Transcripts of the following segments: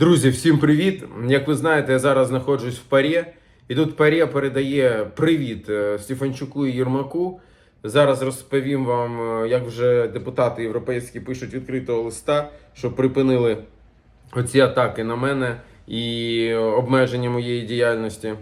Друзі, всім привіт! Як ви знаєте, я зараз знаходжусь в Парі, і тут Парі передає привіт е, Стефанчуку і Єрмаку. Зараз розповім вам, е, як вже депутати європейські пишуть відкритого листа, що припинили оці атаки на мене і обмеження моєї діяльності.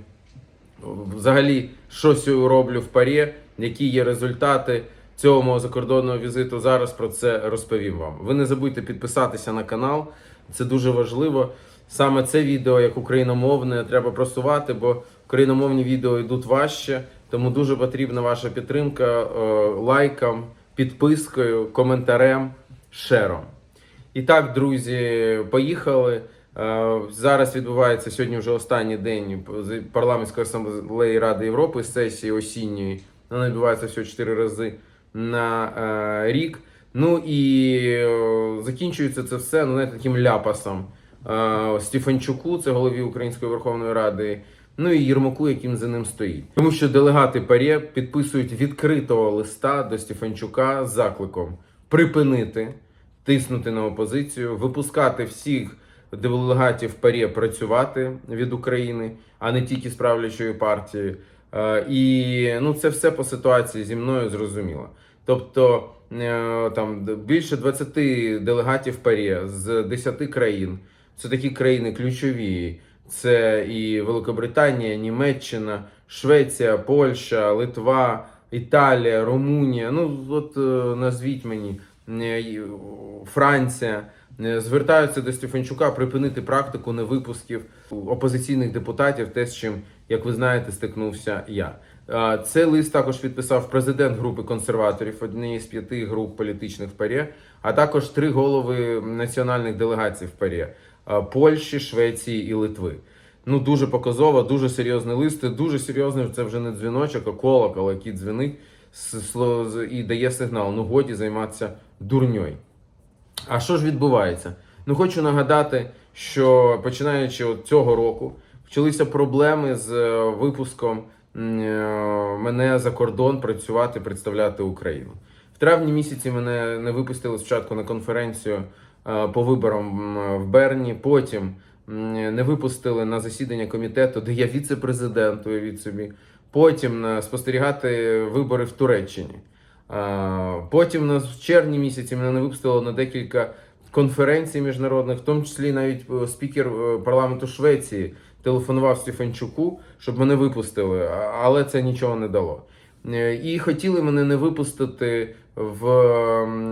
Взагалі, що роблю в парі, які є результати цього мого закордонного візиту. Зараз про це розповім вам. Ви не забудьте підписатися на канал, це дуже важливо. Саме це відео, як україномовне, треба просувати, бо україномовні відео йдуть важче, тому дуже потрібна ваша підтримка е, лайком, підпискою, коментарем, шером. І так, друзі, поїхали. Е, Зараз відбувається сьогодні вже останній день парламентської асамблеї Ради Європи сесії осінньої. Вона відбувається всього 4 рази на е, рік. Ну і е, закінчується це все ну, знаєте, таким ляпасом. Е, Стефанчуку, це голові Української Верховної Ради, ну і Єрмаку, яким за ним стоїть. Тому що делегати ПАРЄ підписують відкритого листа до Стефанчука з закликом припинити тиснути на опозицію, випускати всіх делегатів ПАРЄ працювати від України, а не тільки з правлячої партії. І ну, це все по ситуації зі мною зрозуміло. Тобто е, там більше 20 делегатів ПАРЄ з 10 країн. Це такі країни ключові. Це і Великобританія, Німеччина, Швеція, Польща, Литва, Італія, Румунія. Ну от е, назвіть мені е, Франція. Звертаються до Стефанчука припинити практику невипусків опозиційних депутатів, те, з чим, як ви знаєте, стикнувся я. Цей лист також підписав президент групи консерваторів, однієї з п'яти груп політичних в ПАРЄ, а також три голови національних делегацій в ПАРЄ Польщі, Швеції і Литви. Ну дуже показово, дуже серйозний лист. Дуже серйозний це вже не дзвіночок, а колокол, який дзвінить і дає сигнал. Ну годі займатися дурньою. А що ж відбувається? Ну хочу нагадати, що починаючи от цього року почалися проблеми з е, випуском мене за кордон працювати, представляти Україну. В травні місяці мене не випустили спочатку на конференцію е, по виборам в Берні. Потім не випустили на засідання комітету, де я віце-президент, уявіть собі. Потім спостерігати вибори в Туреччині. Потім нас в червні місяці мене не випустило на декілька конференцій міжнародних, в тому числі навіть е, спікер е, парламенту Швеції телефонував Стефанчуку, щоб мене випустили, але це нічого не дало. Е, І хотіли мене не випустити в,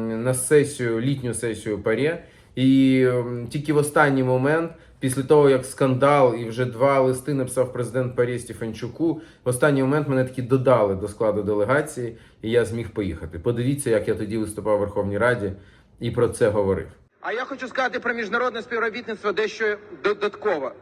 на сесію, літню сесію ПАРЄ. І тільки в останній момент, після того як скандал і вже два листи написав президент ПАРЄ Стефанчуку, в останній момент мене таки додали до складу делегації, і я зміг поїхати. Подивіться, як я тоді виступав у Верховній Раді і про це говорив. А я хочу сказати про міжнародне співробітництво дещо додатково.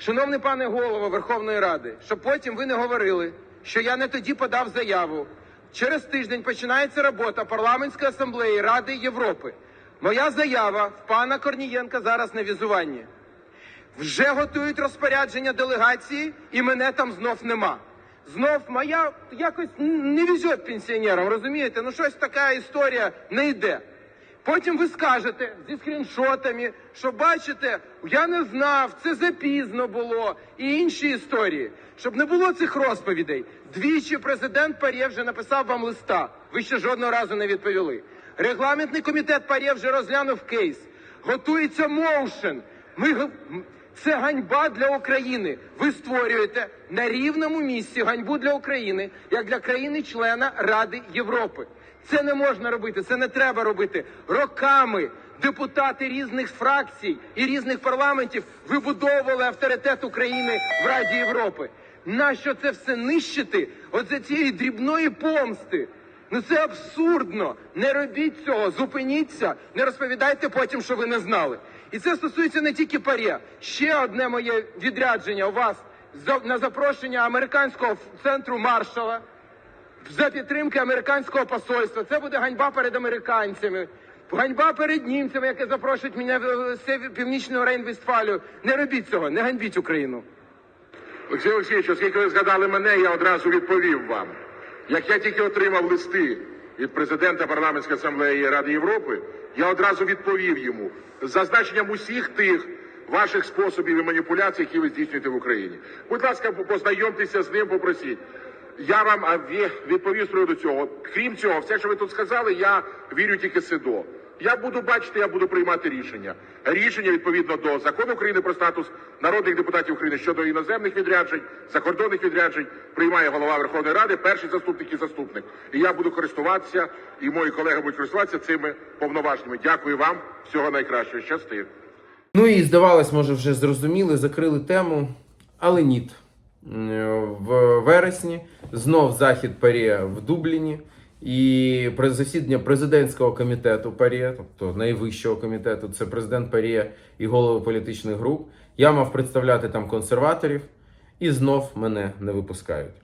Шановний пане голово Верховної Ради, щоб потім ви не говорили, що я не тоді подав заяву. Через тиждень починається робота парламентської асамблеї Ради Європи. Моя заява в пана Корнієнка зараз на візуванні. Вже готують розпорядження делегації, і мене там знов нема. Знов моя якось не везет пенсіонерам, розумієте? Ну щось така історія не йде. Потім ви скажете зі скріншотами, що бачите, я не знав, це запізно було і інші історії. Щоб не було цих розповідей. Двічі президент Парє вже написав вам листа. Ви ще жодного разу не відповіли. Регламентний комітет Парє вже розглянув кейс. Готується моушен. Ми це ганьба для України. Ви створюєте на рівному місці ганьбу для України, як для країни-члена Ради Європи. Це не можна робити, це не треба робити. Роками депутати різних фракцій і різних парламентів вибудовували авторитет України в Раді Європи. Нащо це все нищити? Оце цієї дрібної помсти. Ну це абсурдно. Не робіть цього, зупиніться, не розповідайте потім, що ви не знали. І це стосується не тільки парі. Ще одне моє відрядження у вас за- на запрошення американського центру Маршала за підтримки американського посольства. Це буде ганьба перед американцями. Ганьба перед німцями, які запрошують мене в північну Рейн-Вестфалію. Не робіть цього, не ганьбіть Україну. Олексій Олексійович, оскільки ви згадали мене, я одразу відповів вам. Як я тільки отримав листи від президента парламентської асамблеї Ради Європи, я одразу відповів йому з зазначенням усіх тих ваших способів і маніпуляцій, які ви здійснюєте в Україні. Будь ласка, познайомтеся з ним, попросіть. Я вам відповів з цього. Крім цього, все, що ви тут сказали, я вірю тільки СИДО. Я буду бачити, я буду приймати рішення. Рішення відповідно до закону України про статус народних депутатів України щодо іноземних відряджень, закордонних відряджень приймає голова Верховної Ради, перший заступник і заступник. І я буду користуватися, і мої колеги будуть користуватися цими повноваженнями. Дякую вам. Всього найкращого. Щасти. Ну і здавалось, може, вже зрозуміли, закрили тему, але ні. В вересні знов захід ПАРЄ в Дубліні і засідання президентського комітету ПАРЄ, тобто найвищого комітету, це президент ПАРЄ і голови політичних груп. Я мав представляти там консерваторів, і знов мене не випускають.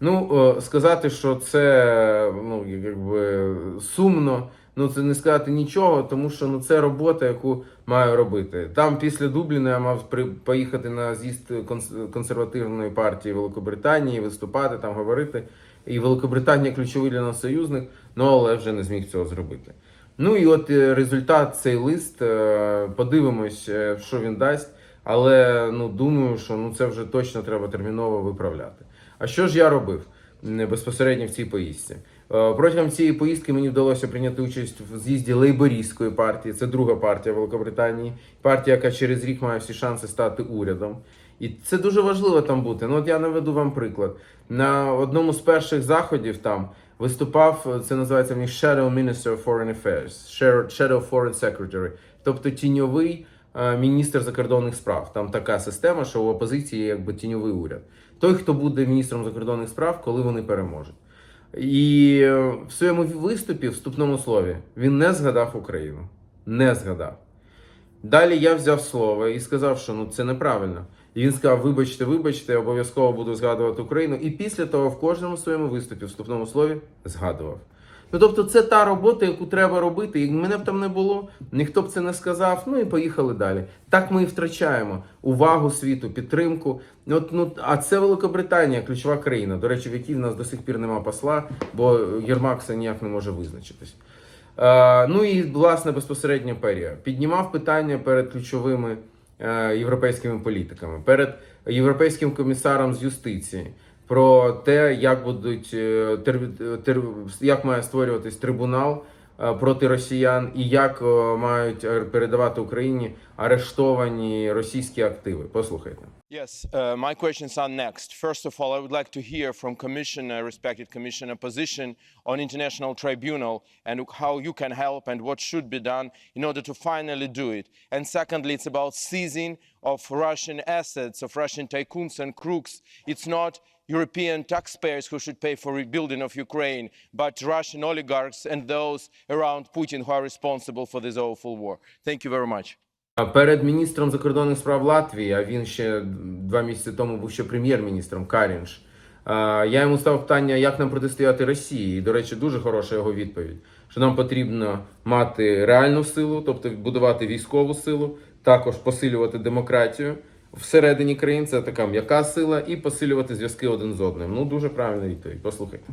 Ну, е, сказати, що це ну, якби сумно, ну це не сказати нічого, тому що ну, це робота, яку маю робити. Там після Дубліна я мав при, поїхати на з'їзд конс- консервативної партії Великобританії, виступати, там говорити. І Великобританія ключовий для нас союзник, ну але вже не зміг цього зробити. Ну і от е, результат цей лист. е, Подивимось, е, що він дасть. Але ну думаю, що ну це вже точно треба терміново виправляти. А що ж я робив безпосередньо в цій поїздці? Е, Протягом цієї поїздки мені вдалося прийняти участь в з'їзді лейбористської партії. Це друга партія Великобританії, партія, яка через рік має всі шанси стати урядом. І це дуже важливо там бути. Ну от я наведу вам приклад. На одному з перших заходів там виступав, це називається них Shadow Minister of Foreign Affairs, Shadow- Foreign Secretary, тобто тіньовий е, міністр закордонних справ. Там така система, що в опозиції є якби тіньовий уряд. Той, хто буде міністром закордонних справ, коли вони переможуть. І в своєму виступі, в вступному слові, він не згадав Україну. Не згадав. Далі я взяв слово і сказав, що ну це неправильно. І він сказав: вибачте, вибачте, обов'язково буду згадувати Україну. І після того в кожному своєму виступі, в вступному слові, згадував. Ну тобто, це та робота, яку треба робити. І мене б там не було, ніхто б це не сказав. Ну і поїхали далі. Так ми і втрачаємо увагу світу, підтримку. От, ну, а це Великобританія, ключова країна, до речі, в якій в нас до сих пір нема посла, бо Єрмак все ніяк не може визначитись. Е, ну і власне безпосередньо Перія піднімав питання перед ключовими е, європейськими політиками, перед європейським комісаром з юстиції про те, як будуть е, як має створюватись трибунал е, проти росіян і як е, мають е, передавати Україні арештовані російські активи. Послухайте. Yes, uh, my questions are next. First of all, I would like to hear from Commissioner, respected Commissioner, position on international tribunal and how you can help and what should be done in order to finally do it. And secondly, it's about seizing of Russian assets, of Russian tycoons and crooks. It's not European taxpayers who should pay for rebuilding of Ukraine, but Russian oligarchs and those around Putin who are responsible for this awful war. Thank you very much. Перед міністром закордонних справ Латвії, а він ще два місяці тому був ще прем'єр-міністром Карінш. Я йому ставив питання, як нам протистояти Росії. І, до речі, дуже хороша його відповідь: що нам потрібно мати реальну силу, тобто будувати військову силу, також посилювати демократію всередині країн. Це така м'яка сила, і посилювати зв'язки один з одним. Ну дуже правильна відповідь. Послухайте.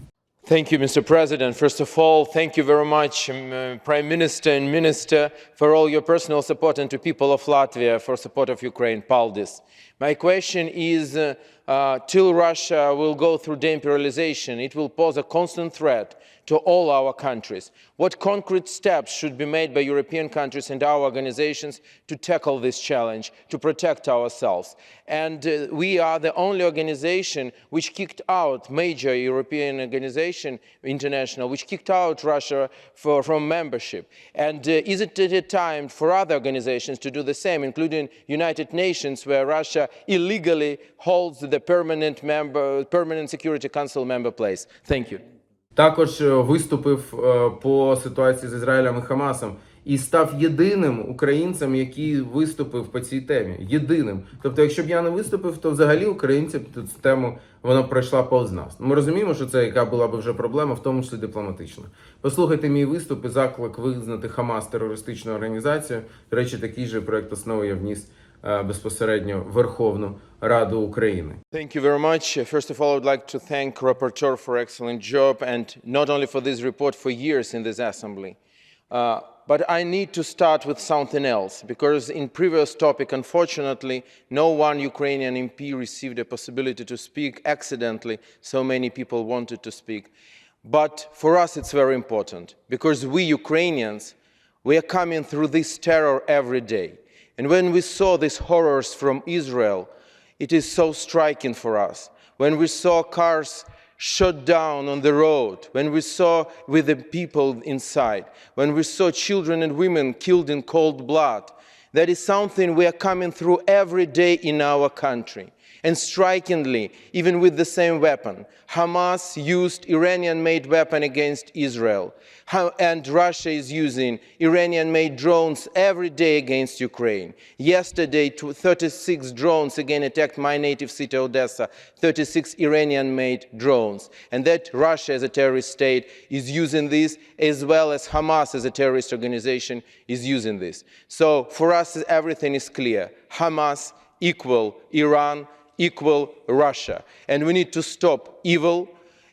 Thank you, Mr. President. First of all, thank you very much, um, uh, Prime Minister and Minister, for all your personal support and to people of Latvia for support of Ukraine. Paldis. My question is, uh, uh, till Russia will go through deimperialization, it will pose a constant threat to all our countries. What concrete steps should be made by European countries and our organizations to tackle this challenge, to protect ourselves? And uh, we are the only organization which kicked out major European organization, international, which kicked out Russia for, from membership. And uh, is it a time for other organizations to do the same, including United Nations, where Russia illegally holds the permanent member, permanent Security Council member place? Thank you. Також е, виступив е, по ситуації з Ізраїлем і Хамасом і став єдиним українцем, який виступив по цій темі. Єдиним. Тобто, якщо б я не виступив, то взагалі українці цю тему вона пройшла повз нас. Ми розуміємо, що це яка була б вже проблема, в тому числі дипломатична. Послухайте мій виступ і заклик визнати Хамас терористичною організацією. До речі, такий же проект основи я вніс безпосередньо в Верховну Раду України. Thank you very much. Uh, First of all, I would like to thank Rapporteur for excellent job and not only for this report for years in this assembly. Uh, but I need to start with something else because in previous topic, unfortunately, no one Ukrainian MP received a possibility to speak accidentally. So many people wanted to speak. But for us, it's very important because we Ukrainians, we are coming through this terror every day. And when we saw these horrors from Israel, it is so striking for us. When we saw cars shot down on the road, when we saw with the people inside, when we saw children and women killed in cold blood, that is something we are coming through every day in our country. And strikingly, even with the same weapon, Hamas used Iranian made weapon against Israel. And Russia is using Iranian made drones every day against Ukraine. Yesterday, 36 drones again attacked my native city, Odessa, 36 Iranian made drones. And that Russia, as a terrorist state, is using this, as well as Hamas, as a terrorist organization, is using this. So for us, everything is clear Hamas equal Iran equal Russia. And we need to stop evil.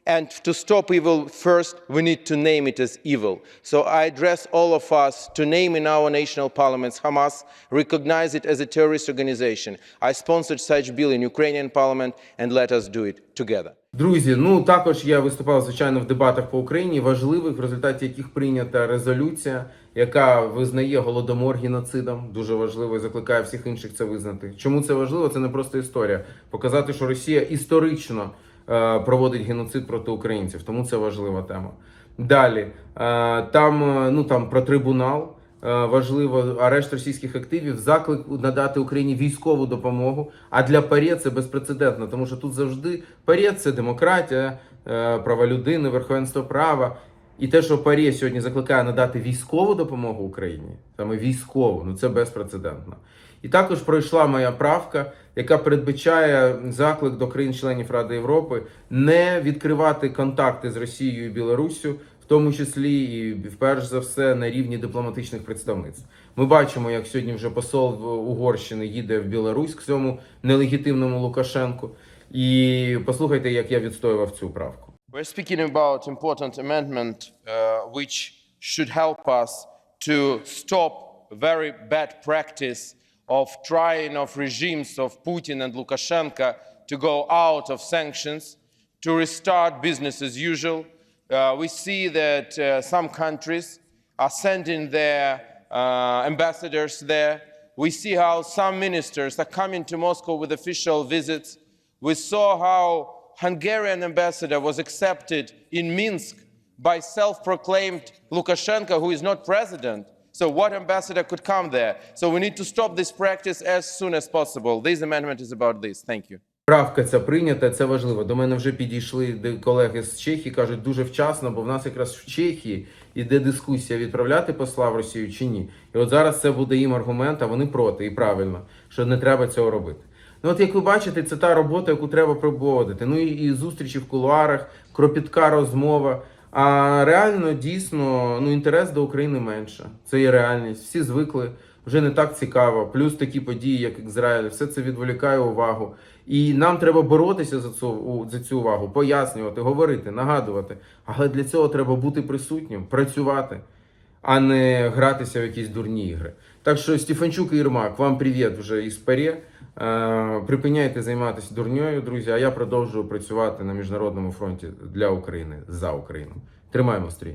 And to stop evil, first, we need to name it as evil. So I address all of us to name in our national parliaments Hamas, recognize it as a terrorist organization. I sponsored such bill in Ukrainian parliament, and let us do it together. Друзі, ну також я виступав звичайно в дебатах по Україні, важливих, в результаті яких прийнята резолюція, яка визнає голодомор геноцидом. Дуже важливо і закликає всіх інших це визнати. Чому це важливо? Це не просто історія. Показати, що Росія історично проводить геноцид проти українців. Тому це важлива тема. Далі е, там е, ну там про трибунал. Е, Важливо арешт російських активів, заклик надати Україні військову допомогу. А для ПАРЄ це безпрецедентно, тому що тут завжди ПАРЄ – це демократія, е, права людини, верховенство права. І те, що ПАРЄ сьогодні закликає надати військову допомогу Україні, саме військову, ну це безпрецедентно. І також пройшла моя правка, яка передбачає заклик до країн-членів Ради Європи не відкривати контакти з Росією і Білоруссю, в тому числі і вперш за все на рівні дипломатичних представництв. Ми бачимо, як сьогодні вже посол Угорщини їде в Білорусь к цьому нелегітимному Лукашенку. І послухайте, як я відстоював цю правку. We're speaking about important amendment uh, which should help us to stop very bad practice of trying of regimes of Putin and Lukashenko to go out of sanctions, to restart business as usual. Uh, we see that uh, some countries are sending their uh, ambassadors there. We see how some ministers are coming to Moscow with official visits. We saw how Hungarian ambassador was accepted in Minsk by self-proclaimed Lukashenko, who is not president. So what ambassador could come there? So we need to stop this practice as soon as possible. This amendment is about this. Thank you. Правка ця прийнята, це важливо. До мене вже підійшли колеги з Чехії, кажуть дуже вчасно, бо в нас якраз в Чехії іде дискусія відправляти посла в Росію чи ні. І от зараз це буде їм аргумент, а вони проти, і правильно, що не треба цього робити. Ну, от як ви бачите, це та робота, яку треба проводити. Ну і, і зустрічі в кулуарах, кропітка розмова. А реально дійсно ну інтерес до України менше. Це є реальність. Всі звикли, вже не так цікаво. Плюс такі події, як Ізраїль, все це відволікає увагу. І нам треба боротися за цю за цю увагу, пояснювати, говорити, нагадувати. Але для цього треба бути присутнім, працювати, а не гратися в якісь дурні ігри. Так що Стефанчук і Єрмак, вам привіт вже із Парі. Припиняйте займатися дурньою, друзі. А я продовжую працювати на міжнародному фронті для України за Україну. Тримаємо стрій.